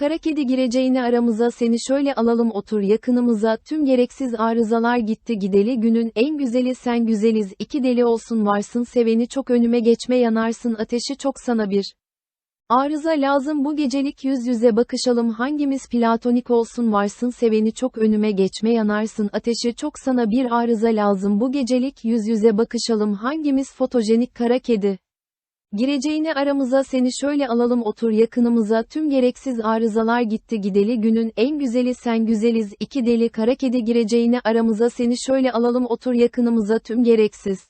Kara kedi gireceğini aramıza seni şöyle alalım otur yakınımıza tüm gereksiz arızalar gitti gideli günün en güzeli sen güzeliz iki deli olsun varsın seveni çok önüme geçme yanarsın ateşi çok sana bir. Arıza lazım bu gecelik yüz yüze bakışalım hangimiz platonik olsun varsın seveni çok önüme geçme yanarsın ateşi çok sana bir arıza lazım bu gecelik yüz yüze bakışalım hangimiz fotojenik kara kedi. Gireceğini aramıza seni şöyle alalım otur yakınımıza tüm gereksiz arızalar gitti gideli günün en güzeli sen güzeliz iki deli kara kedi gireceğini aramıza seni şöyle alalım otur yakınımıza tüm gereksiz.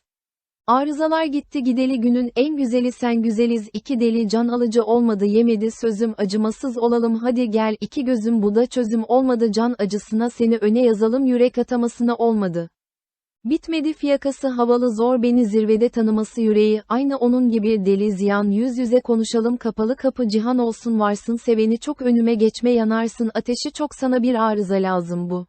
Arızalar gitti gideli günün en güzeli sen güzeliz iki deli can alıcı olmadı yemedi sözüm acımasız olalım hadi gel iki gözüm bu da çözüm olmadı can acısına seni öne yazalım yürek atamasına olmadı. Bitmedi fiyakası havalı zor beni zirvede tanıması yüreği, aynı onun gibi deli ziyan yüz yüze konuşalım kapalı kapı cihan olsun varsın seveni çok önüme geçme yanarsın ateşi çok sana bir arıza lazım bu.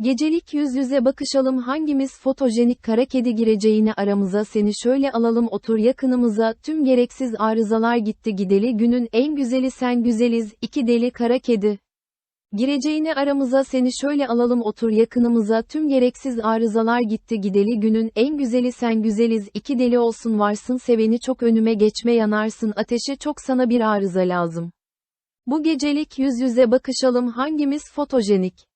Gecelik yüz yüze bakışalım hangimiz fotojenik kara kedi gireceğini aramıza seni şöyle alalım otur yakınımıza tüm gereksiz arızalar gitti gideli günün en güzeli sen güzeliz iki deli kara kedi. Gireceğini aramıza seni şöyle alalım otur yakınımıza tüm gereksiz arızalar gitti gideli günün en güzeli sen güzeliz iki deli olsun varsın seveni çok önüme geçme yanarsın ateşi çok sana bir arıza lazım. Bu gecelik yüz yüze bakışalım hangimiz fotojenik.